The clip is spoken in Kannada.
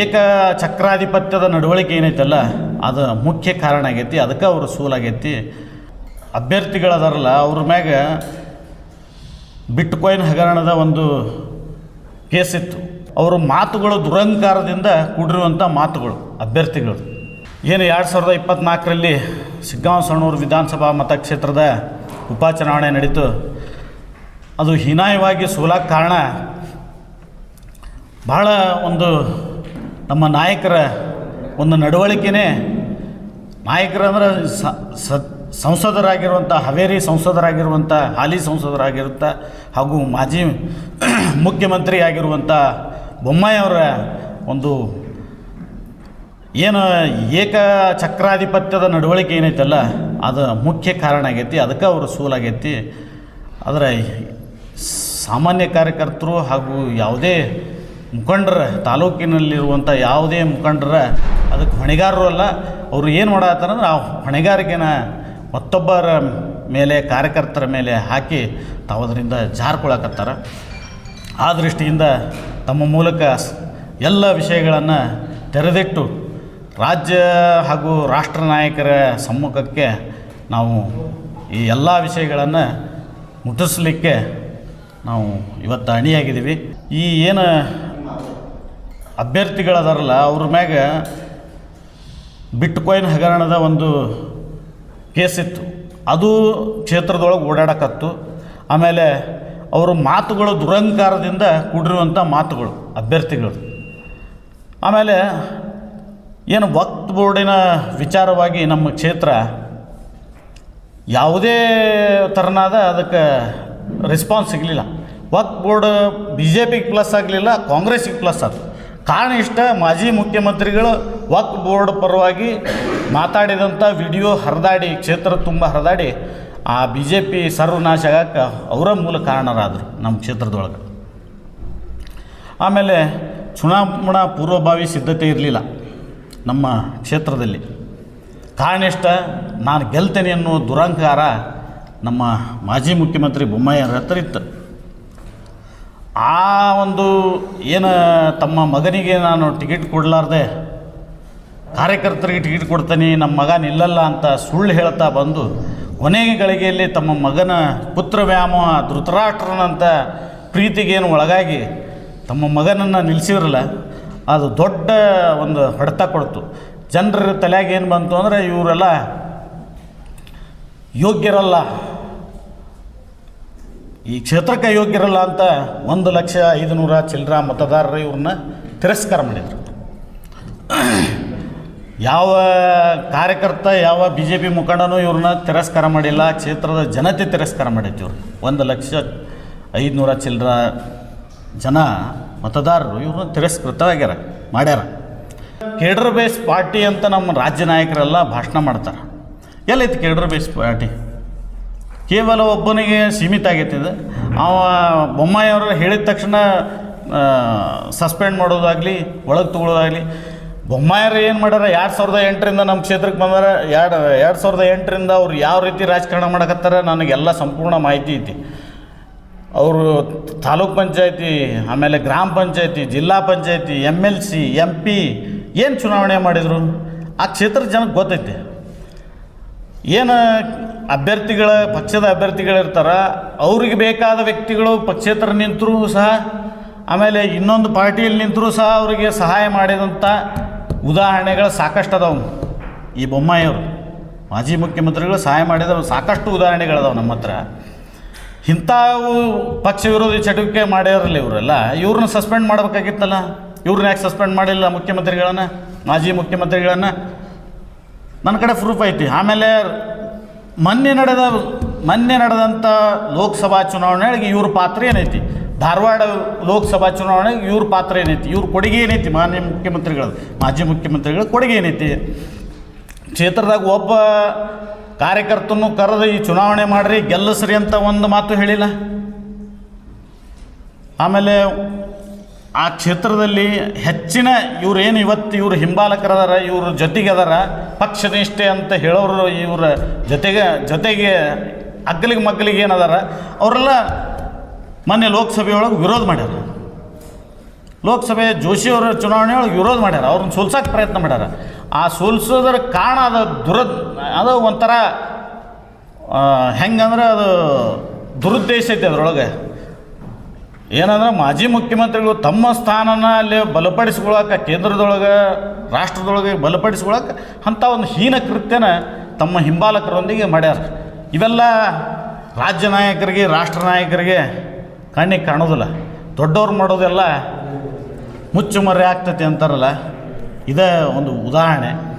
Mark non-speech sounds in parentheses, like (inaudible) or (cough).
ಏಕ ಚಕ್ರಾಧಿಪತ್ಯದ ನಡವಳಿಕೆ ಏನೈತಲ್ಲ, ಅದು ಮುಖ್ಯ ಕಾರಣ ಆಗೈತಿ, ಅದಕ್ಕೆ ಅವರು ಸೂಲಾಗೈತಿ. ಅಭ್ಯರ್ಥಿಗಳದಾರಲ್ಲ, ಅವ್ರ ಮ್ಯಾಗ ಬಿಟ್ ಕಾಯಿನ್ ಹಗರಣದ ಒಂದು ಕೇಸ್ ಇತ್ತು. ಅವರು ಮಾತುಗಳು ದುರಂಕಾರದಿಂದ ಕೂಡಿರುವಂಥ ಮಾತುಗಳು, ಅಭ್ಯರ್ಥಿಗಳು. ಏನು ಎರಡು ಸಾವಿರದ ಇಪ್ಪತ್ತ್ನಾಲ್ಕರಲ್ಲಿ ಸಿಗ್ಗಾಂವ್ ಸಣ್ಣೂರು ವಿಧಾನಸಭಾ ಮತಕ್ಷೇತ್ರದ ಉಪಚುನಾವಣೆ ನಡೀತು. ಅದು ಹೀನಾಯವಾಗಿ ಸೋಲಕ್ಕೆ ಕಾರಣ. ಬಹಳ ಒಂದು ನಮ್ಮ ನಾಯಕರ ಒಂದು ನಡವಳಿಕೆನೇ ನಾಯಕರಂದ್ರೆ ಸ- ಸಂಸದರಾಗಿರುವಂಥ, ಹಾವೇರಿ ಸಂಸದರಾಗಿರುವಂಥ, ಹಾಲಿ ಸಂಸದರಾಗಿರುತ್ತ ಹಾಗೂ ಮಾಜಿ (clears throat) ಮುಖ್ಯಮಂತ್ರಿ ಆಗಿರುವಂಥ ಬೊಮ್ಮಾಯಿ ಅವರ ಒಂದು ಏನು ಏಕ ಚಕ್ರಾಧಿಪತ್ಯದ ನಡವಳಿಕೆ ಏನೈತಲ್ಲ, ಅದು ಮುಖ್ಯ ಕಾರಣ ಆಗೈತಿ, ಅದಕ್ಕೆ ಅವರು ಸೋಲಾಗೈತಿ. ಆದರೆ ಸಾಮಾನ್ಯ ಕಾರ್ಯಕರ್ತರು ಹಾಗೂ ಯಾವುದೇ ಮುಖಂಡರ ತಾಲೂಕಿನಲ್ಲಿರುವಂಥ ಯಾವುದೇ ಮುಖಂಡರ, ಅದಕ್ಕೆ ಹೊಣೆಗಾರರು ಅಲ್ಲ, ಅವರು ಏನು ಮಾಡತ್ತಾರಂದ್ರೆ ಆ ಹೊಣೆಗಾರಿಕೆನ ಮತ್ತೊಬ್ಬರ ಮೇಲೆ, ಕಾರ್ಯಕರ್ತರ ಮೇಲೆ ಹಾಕಿ ತಾವು ಅದರಿಂದ ಜಾರ್ಕೊಳಕತ್ತಾರ ಆ ದೃಷ್ಟಿಯಿಂದ ತಮ್ಮ ಮೂಲಕ ಎಲ್ಲ ವಿಷಯಗಳನ್ನು ತೆರೆದಿಟ್ಟು ರಾಜ್ಯ ಹಾಗೂ ರಾಷ್ಟ್ರ ನಾಯಕರ ಸಮ್ಮುಖಕ್ಕೆ ನಾವು ಈ ಎಲ್ಲ ವಿಷಯಗಳನ್ನು ಮುಟ್ಟಿಸ್ಲಿಕ್ಕೆ ನಾವು ಇವತ್ತು ಅಣಿಯಾಗಿದ್ದೀವಿ. ಈ ಏನು ಅಭ್ಯರ್ಥಿಗಳದಾರಲ್ಲ, ಅವ್ರ ಮ್ಯಾಗ ಬಿಟ್ ಕಾಯಿನ್ ಹಗರಣದ ಒಂದು ಕೇಸ್ ಇತ್ತು. ಅದು ಕ್ಷೇತ್ರದೊಳಗೆ ಓಡಾಡಕತ್ತು. ಆಮೇಲೆ ಅವರ ಮಾತುಗಳು ದುರಂಕಾರದಿಂದ ಕೂಡಿರುವಂಥ ಮಾತುಗಳು, ಅಭ್ಯರ್ಥಿಗಳು. ಆಮೇಲೆ ಏನು ವಕ್ತ್ ಬೋರ್ಡಿನ ವಿಚಾರವಾಗಿ ನಮ್ಮ ಕ್ಷೇತ್ರ ಯಾವುದೇ ಥರನಾದ ಅದಕ್ಕೆ ರೆಸ್ಪಾನ್ಸ್ ಸಿಗಲಿಲ್ಲ. ವಕ್ ಬೋರ್ಡ್ ಬಿ ಜೆ ಪಿಗೆ ಪ್ಲಸ್ ಆಗಲಿಲ್ಲ, ಕಾಂಗ್ರೆಸ್ಸಿಗೆ ಪ್ಲಸ್ ಆಯ್ತು ಕಾರಣ ಇಷ್ಟ ಮಾಜಿ ಮುಖ್ಯಮಂತ್ರಿಗಳು ವಕ್ ಬೋರ್ಡ್ ಪರವಾಗಿ ಮಾತಾಡಿದಂಥ ವಿಡಿಯೋ ಹರಿದಾಡಿ, ಕ್ಷೇತ್ರ ತುಂಬ ಹರಿದಾಡಿ, ಆ ಬಿ ಜೆ ಪಿ ಸರ್ವನಾಶ ಆಗಕ್ಕೆ ಅವರ ಮೂಲ ಕಾರಣರಾದರು ನಮ್ಮ ಕ್ಷೇತ್ರದೊಳಗೆ. ಆಮೇಲೆ ಚುನಾವಣಾ ಪೂರ್ವಭಾವಿ ಸಿದ್ಧತೆ ಇರಲಿಲ್ಲ ನಮ್ಮ ಕ್ಷೇತ್ರದಲ್ಲಿ. ಕಾರಣ ಇಷ್ಟ ನಾನು ಗೆಲ್ತೇನೆ ಅನ್ನೋ ದುರಂಕಾರ ನಮ್ಮ ಮಾಜಿ ಮುಖ್ಯಮಂತ್ರಿ ಬೊಮ್ಮಾಯಿಯವ್ರ ಹತ್ರ ಇತ್ತು ಆ ಒಂದು ಏನು ತಮ್ಮ ಮಗನಿಗೆ ನಾನು ಟಿಕೆಟ್ ಕೊಡಲಾರ್ದೆ, ಕಾರ್ಯಕರ್ತರಿಗೆ ಟಿಕೆಟ್ ಕೊಡ್ತೀನಿ ನಮ್ಮ ಮಗ ನಿಲ್ಲಲ್ಲ ಅಂತ ಸುಳ್ಳು ಹೇಳ್ತಾ ಬಂದು ಕೊನೆಗೆ ಗಳಿಗೆಯಲ್ಲಿ ತಮ್ಮ ಮಗನ ಪುತ್ರ ವ್ಯಾಮೋಹ ಧೃತರಾಷ್ಟ್ರನಂತ ಪ್ರೀತಿಗೇನು ಒಳಗಾಗಿ ತಮ್ಮ ಮಗನನ್ನು ನಿಲ್ಲಿಸಿದ್ರಲ್ಲ ಅದು ದೊಡ್ಡ ಒಂದು ಹೊಡೆತ ಕೊಡ್ತು. ಜನರ ತಲೆಯಾಗ ಏನು ಬಂತು ಅಂದರೆ ಇವರೆಲ್ಲ ಯೋಗ್ಯರಲ್ಲ. ಈ ಕ್ಷೇತ್ರಕ್ಕೆ ಯೋಗ್ಯರಲ್ಲ ಅಂತ ಒಂದು ಲಕ್ಷ ಐದು ನೂರ ಚಿಲ್ಲರ ಮತದಾರರು ಇವ್ರನ್ನ ತಿರಸ್ಕಾರ ಮಾಡಿದರು. ಯಾವ ಕಾರ್ಯಕರ್ತ, ಯಾವ ಬಿ ಜೆ ಪಿ ಮುಖಂಡನೂ ಇವ್ರನ್ನ ತಿರಸ್ಕಾರ ಮಾಡಿಲ್ಲ, ಕ್ಷೇತ್ರದ ಜನತೆ ತಿರಸ್ಕಾರ ಮಾಡೈತಿ ಇವ್ರು ಒಂದು ಲಕ್ಷ ಐದುನೂರ ಚಿಲ್ಲರ ಜನ ಮತದಾರರು ಇವ್ರನ್ನ ತಿರಸ್ಕೃತವಾಗ್ಯಾರ ಮಾಡ್ಯಾರ. ಕೇಡರ್ ಬೇಸ್ ಪಾರ್ಟಿ ಅಂತ ನಮ್ಮ ರಾಜ್ಯ ನಾಯಕರೆಲ್ಲ ಭಾಷಣ ಮಾಡ್ತಾರೆ. ಎಲ್ಲೈತಿ ಕೇಡರ್ ಬೇಸ್ ಪಾರ್ಟಿ ಕೇವಲ ಒಬ್ಬನಿಗೆ ಸೀಮಿತ ಆಗೈತೆ ಇದು ಅವ ಬೊಮ್ಮಾಯಿ ಅವರು ಹೇಳಿದ ತಕ್ಷಣ ಸಸ್ಪೆಂಡ್ ಮಾಡೋದಾಗಲಿ, ಒಳಗೆ ತಗೊಳ್ಳೋದಾಗಲಿ ಬೊಮ್ಮಾಯರು ಏನು ಮಾಡ್ಯಾರ, ಎರಡು ಸಾವಿರದ ಎಂಟರಿಂದ ನಮ್ಮ ಕ್ಷೇತ್ರಕ್ಕೆ ಬಂದಾರ, ಎರಡು ಎರಡು ಸಾವಿರದ ಎಂಟರಿಂದ ಅವ್ರು ಯಾವ ರೀತಿ ರಾಜಕಾರಣ ಮಾಡಕತ್ತಾರ, ನನಗೆಲ್ಲ ಸಂಪೂರ್ಣ ಮಾಹಿತಿ ಐತಿ. ಅವರು ತಾಲೂಕ್ ಪಂಚಾಯತಿ, ಆಮೇಲೆ ಗ್ರಾಮ ಪಂಚಾಯತಿ, ಜಿಲ್ಲಾ ಪಂಚಾಯತಿ, M L C M P, ಏನು ಚುನಾವಣೆ ಮಾಡಿದರು? ಆ ಕ್ಷೇತ್ರದ ಜನಕ್ಕೆ ಗೊತ್ತೈತಿ. ಏನು ಅಭ್ಯರ್ಥಿಗಳ, ಪಕ್ಷದ ಅಭ್ಯರ್ಥಿಗಳಿರ್ತಾರ ಅವ್ರಿಗೆ ಬೇಕಾದ ವ್ಯಕ್ತಿಗಳು ಪಕ್ಷೇತರ ನಿಂತರೂ ಸಹ, ಆಮೇಲೆ ಇನ್ನೊಂದು ಪಾರ್ಟಿಯಲ್ಲಿ ನಿಂತರೂ ಸಹ ಅವರಿಗೆ ಸಹಾಯ ಮಾಡಿದಂಥ ಉದಾಹರಣೆಗಳು ಸಾಕಷ್ಟು ಅದಾವೆ. ಈ ಬೊಮ್ಮಾಯಿಯವರು, ಮಾಜಿ ಮುಖ್ಯಮಂತ್ರಿಗಳು ಸಹಾಯ ಮಾಡಿದ ಸಾಕಷ್ಟು ಉದಾಹರಣೆಗಳದಾವೆ ನಮ್ಮ ಹತ್ರ. ಇಂಥವು ಪಕ್ಷ ವಿರೋಧಿ ಚಟುವಟಿಕೆ ಮಾಡ್ಯಾರಲ್ಲ ಇವರೆಲ್ಲ, ಇವ್ರನ್ನ ಸಸ್ಪೆಂಡ್ ಮಾಡಬೇಕಾಗಿತ್ತಲ್ಲ? ಇವ್ರನ್ನ ಯಾಕೆ ಸಸ್ಪೆಂಡ್ ಮಾಡಿಲ್ಲ ಮುಖ್ಯಮಂತ್ರಿಗಳನ್ನು, ಮಾಜಿ ಮುಖ್ಯಮಂತ್ರಿಗಳನ್ನು? ನನ್ನ ಕಡೆ ಪ್ರೂಫ್ ಐತಿ. ಆಮೇಲೆ ಮೊನ್ನೆ ನಡೆದ, ಮೊನ್ನೆ ನಡೆದಂಥ ಲೋಕಸಭಾ ಚುನಾವಣೆಗೆ ಇವ್ರ ಪಾತ್ರ ಏನೈತಿ? ಧಾರವಾಡ ಲೋಕಸಭಾ ಚುನಾವಣೆಗೆ ಇವ್ರ ಪಾತ್ರ ಏನೈತಿ? ಇವ್ರ ಕೊಡುಗೆ ಏನೈತಿ? ಮಾನ್ಯ ಮುಖ್ಯಮಂತ್ರಿಗಳ, ಮಾಜಿ ಮುಖ್ಯಮಂತ್ರಿಗಳ ಕೊಡುಗೆ ಏನೈತಿ? ಕ್ಷೇತ್ರದಾಗ ಒಬ್ಬ ಕಾರ್ಯಕರ್ತನು ಕರೆದು ಈ ಚುನಾವಣೆ ಮಾಡಿರಿ, ಗೆಲ್ಲಿಸ್ರಿ ಅಂತ ಒಂದು ಮಾತು ಹೇಳಿಲ್ಲ. ಆಮೇಲೆ ಆ ಕ್ಷೇತ್ರದಲ್ಲಿ ಹೆಚ್ಚಿನ ಇವ್ರೇನು ಇವತ್ತು ಇವರು ಹಿಂಬಾಲಕರದಾರ, ಇವ್ರ ಜೊತೆಗೆ ಅದಾರ ಪಕ್ಷನಿಷ್ಠೆ ಅಂತ ಹೇಳೋರು ಇವರ ಜೊತೆಗೆ ಜೊತೆಗೆ ಅಗ್ಲಿಗೆ ಮಗ್ಲಿಗೆ ಏನದಾರ ಅವರೆಲ್ಲ ಮೊನ್ನೆ ಲೋಕಸಭೆಯೊಳಗೆ ವಿರೋಧ ಮಾಡ್ಯಾರ. ಲೋಕಸಭೆ ಜೋಶಿಯವರ ಚುನಾವಣೆಯೊಳಗೆ ವಿರೋಧ ಮಾಡ್ಯಾರ, ಅವ್ರನ್ನ ಸೋಲ್ಸೋಕೆ ಪ್ರಯತ್ನ ಮಾಡ್ಯಾರ. ಆ ಸೋಲ್ಸೋದ್ರ ಕಾರಣ ಅದು ದುರದ್, ಅದು ಒಂಥರ ಹೆಂಗಂದ್ರೆ ಅದು ದುರುದ್ದೇಶ ಐತೆ ಅದರೊಳಗೆ. ಏನಂದ್ರೆ ಮಾಜಿ ಮುಖ್ಯಮಂತ್ರಿಗಳು ತಮ್ಮ ಸ್ಥಾನನ ಅಲ್ಲಿ ಬಲಪಡಿಸ್ಕೊಳಕ್ಕೆ ಕೇಂದ್ರದೊಳಗೆ, ರಾಷ್ಟ್ರದೊಳಗೆ ಬಲಪಡಿಸ್ಕೊಳಕ್ಕೆ ಅಂಥ ಒಂದು ಹೀನ ಕೃತ್ಯನ ತಮ್ಮ ಹಿಂಬಾಲಕರೊಂದಿಗೆ ಮಾಡ್ಯಾರ. ಇವೆಲ್ಲ ರಾಜ್ಯ ನಾಯಕರಿಗೆ, ರಾಷ್ಟ್ರ ನಾಯಕರಿಗೆ ಕಣ್ಣಿಗೆ ಕಾಣೋದಿಲ್ಲ. ದೊಡ್ಡವ್ರು ಮಾಡೋದೆಲ್ಲ ಮುಚ್ಚುಮರೆ ಆಗ್ತೈತಿ ಅಂತಾರಲ್ಲ. ಇದೇ ಒಂದು ಉದಾಹರಣೆ.